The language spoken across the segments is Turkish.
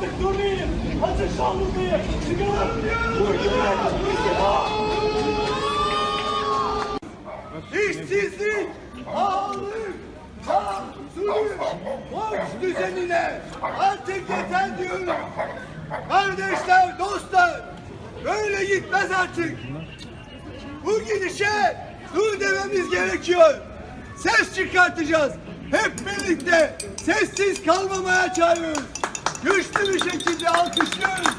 Artık durmayın. Açın sandıklayı. Çıkarın diyorum. İşsizlik, ağırlık, zulüm, borç düzenine artık yeter diyorum. Kardeşler, dostlar, böyle gitmez artık. Bu gidişe dur dememiz gerekiyor. Ses çıkartacağız. Hep birlikte sessiz kalmamaya çağırıyoruz. Güçlü bir şekilde alkışlıyoruz.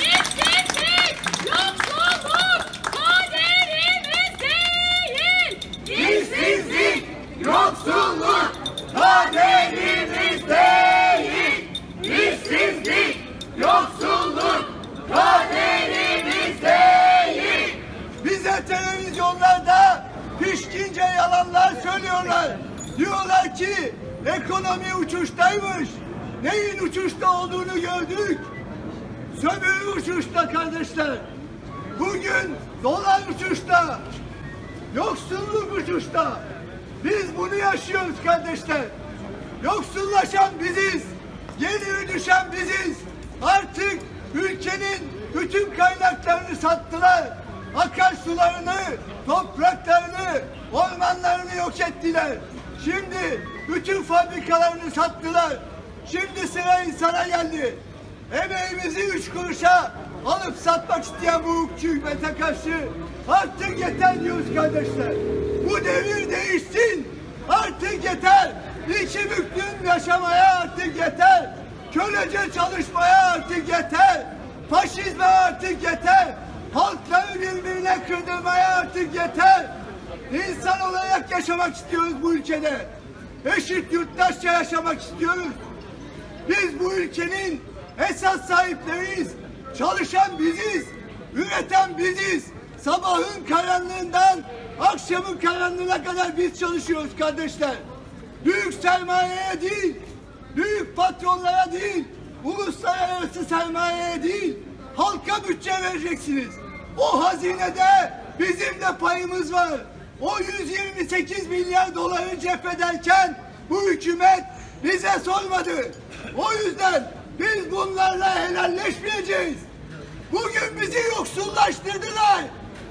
İşsizlik, yoksulluk kaderimiz değil. İşsizlik, yoksulluk kaderimiz değil. İşsizlik, yoksulluk kaderimiz değil. Bize televizyonlarda pişkince yalanlar söylüyorlar. Diyorlar ki ekonomi uçuştaymış. Neyin uçuşta olduğunu gördük. Sömürü uçuşta kardeşler. Bugün dolar uçuşta. Yoksulluk uçuşta. Biz bunu yaşıyoruz kardeşler. Yoksullaşan biziz. Geliri düşen biziz. Artık ülkenin bütün kaynaklarını sattılar. Akarsularını, topraklarını, ormanlarını yok ettiler. Şimdi bütün fabrikalarını sattılar. Şimdi sıra insana geldi. Emeğimizi üç kuruşa alıp satmak isteyen bu hükümete karşı artık yeter diyoruz kardeşler. Bu devir değişsin. Artık yeter. İki büklüm yaşamaya artık yeter. Kölece çalışmaya artık yeter. Faşizme artık yeter. Halkları birbirine kırdırmaya artık yeter. İnsan olarak yaşamak istiyoruz bu ülkede. Eşit yurttaşça yaşamak istiyoruz. Biz bu ülkenin esas sahipleriyiz. Çalışan biziz. Üreten biziz. Sabahın karanlığından akşamın karanlığına kadar biz çalışıyoruz kardeşler. Büyük sermayeye değil, büyük patronlara değil, uluslararası sermayeye değil, halka bütçe vereceksiniz. O hazinede bizim de payımız var. O 128 milyar doları cephederken bu hükümet bize sormadı. O yüzden biz bunlarla helalleşmeyeceğiz. Bugün bizi yoksullaştırdılar.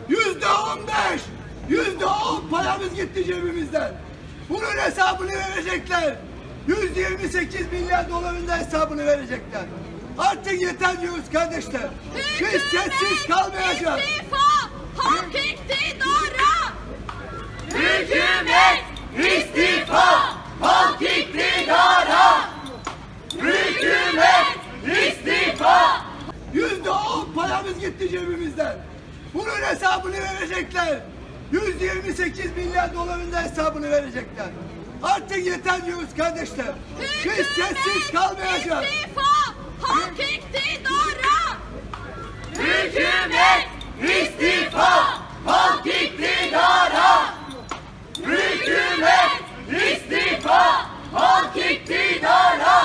Yüzde on beş, yüzde on paramız gitti cebimizden. Bunun hesabını verecekler. 128 milyar doların da hesabını verecekler. Artık yeter diyoruz kardeşler. Biz sessiz kalmayacağız. İstifa, halk iktidara. Bunun hesabını verecekler. 128 milyar doların da hesabını verecekler. Artık yeter diyoruz kardeşler. Biz sessiz kalmayacağız. İstifa, halk iktidara. Hükümet istifa, halk iktidara. Hükümet istifa, halk iktidara.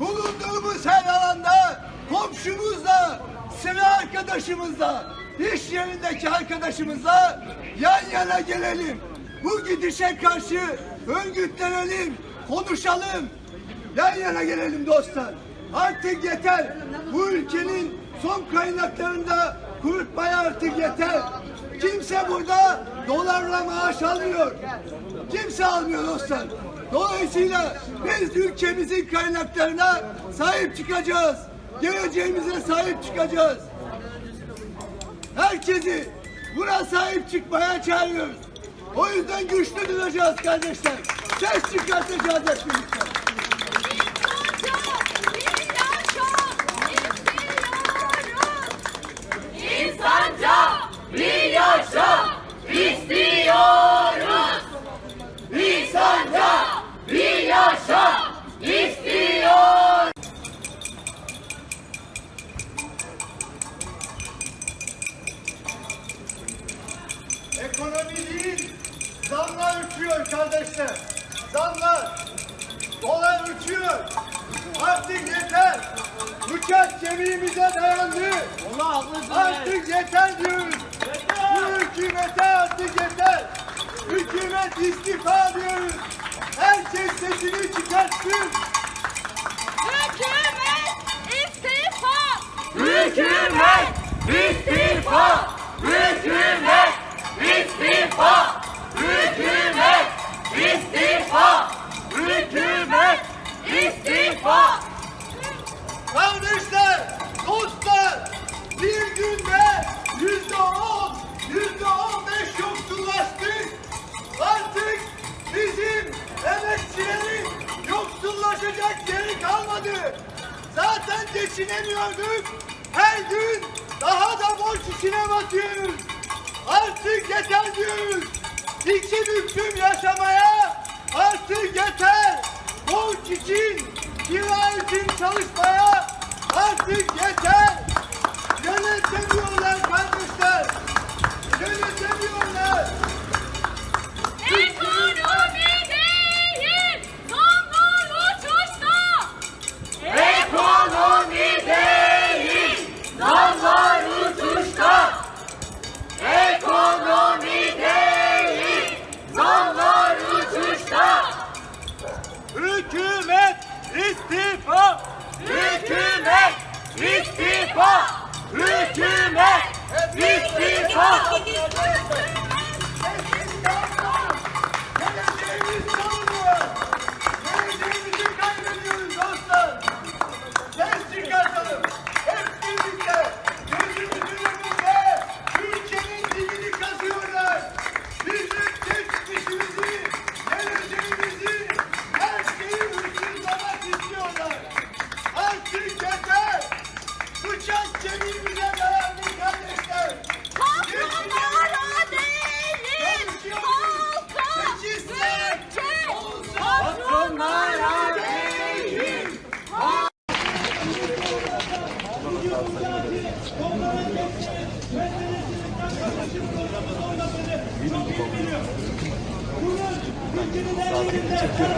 Bulunduğumuz her alanda komşumuzla, sıra arkadaşımızla, iş yerindeki arkadaşımızla yan yana gelelim. Bu gidişe karşı örgütlenelim, konuşalım. Yan yana gelelim dostlar. Artık yeter. Bu ülkenin son kaynaklarında kurutmaya artık yeter. Kimse burada dolarla maaş almıyor. Kimse almıyor dostlar. Dolayısıyla biz ülkemizin kaynaklarına sahip çıkacağız. Geleceğimize sahip çıkacağız. Herkesi buna sahip çıkmaya çağırıyoruz. O yüzden güçlü duracağız kardeşler. Ses çıkartacağız hep. üzerinde zamlar, dolar uçuyor. Artık yeter. Bıçak kemiğimize dayandı. Allah haklısın. Artık yeter diyoruz. Yeter. Bu hükümete artık yeter. Hükümet istifa diyoruz. Herkes sesini çıkartsın. Hükümet istifa! Hükümet istifa! Hükümet! Geçinemiyorduk. Her gün daha da borç içine batıyoruz. Artık yeter diyoruz. İki büklüm yaşamaya artık yeter. Borç için, kira için çalışmaya artık yeter.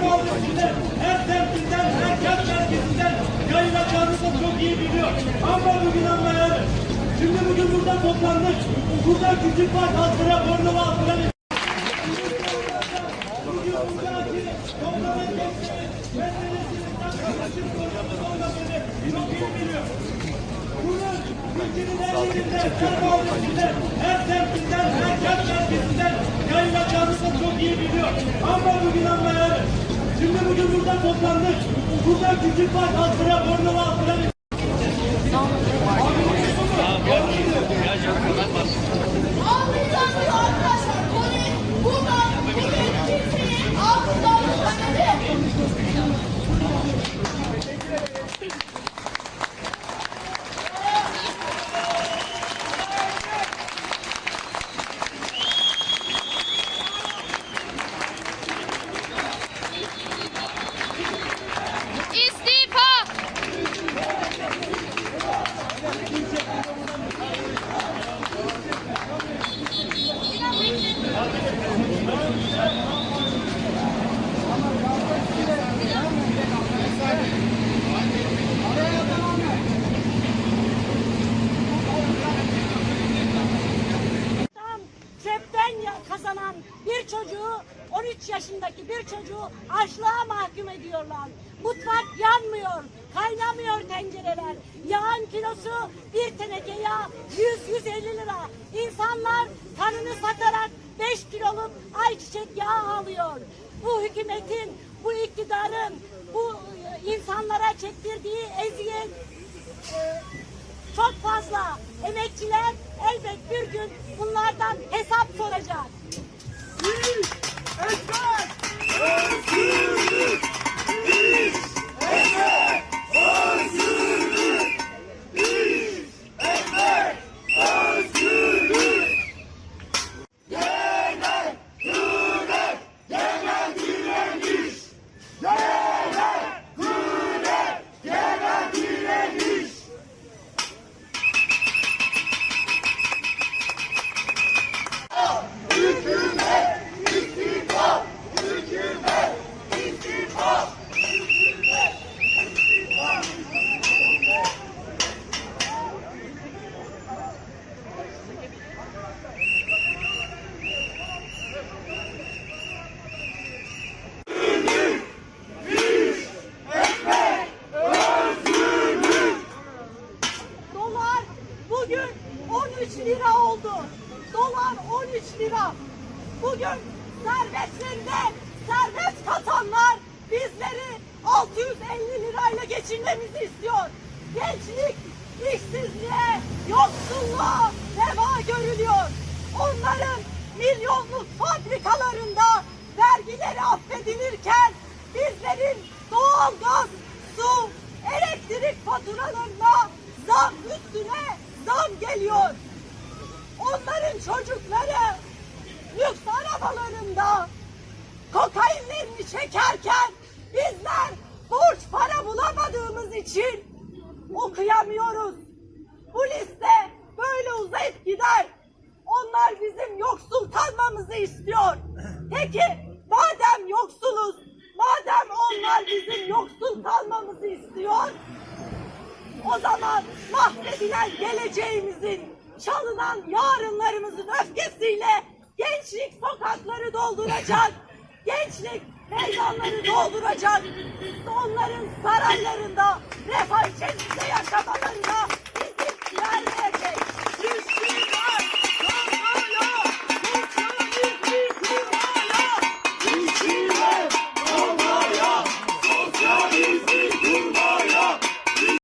Her semtinden, her kent merkezinden yayılacağını da çok iyi biliyor. Ama bugün anlayalım. Şimdi bugün burada toplandık. Burada küçük var halkına, Bornova halkına her semtinden, her kent merkezinden yayılacağını da çok iyi biliyor. Ama bugün anlayalım. Şimdi bugün burada toplandık. Burada küçük var halkına, Bornova halkına Almayacağız kazanan bir çocuğu 13 yaşındaki bir çocuğu açlığa mahkum ediyorlar. Mutfak yanmıyor, kaynamıyor tencereler. Yağın kilosu bir teneke yağ 100-150 lira. İnsanlar kanını satarak 5 kiloluk ayçiçek yağı alıyor. Bu hükümetin, bu iktidarın, bu e, insanlara çektirdiği eziyet e, çok fazla. Emekçiler elbet bir gün bunlardan hesap soracak. Hükümet istifa! Hükümet lira oldu. Dolar 13 lira. Bugün servetlerinde servet katanlar bizleri 650 lirayla geçinmemizi istiyor. Gençlik işsizliğe, yoksulluğa reva görülüyor. Onların milyonluk fabrikalarında vergileri affedilirken bizlerin doğalgaz, su, elektrik faturalarına zam üstüne zam geliyor. Onların çocukları lüks arabalarında kokainlerini çekerken bizler borç para bulamadığımız için okuyamıyoruz. Bu liste böyle uzayıp gider. Onlar bizim yoksul kalmamızı istiyor. Peki madem yoksuluz, madem onlar bizim yoksul kalmamızı istiyor, o zaman mahvedilen geleceğimizin, çalınan yarınlarımızın öfkesiyle gençlik sokakları dolduracak, gençlik meydanları dolduracak, onların saraylarında, refah içerisinde yaşamalarına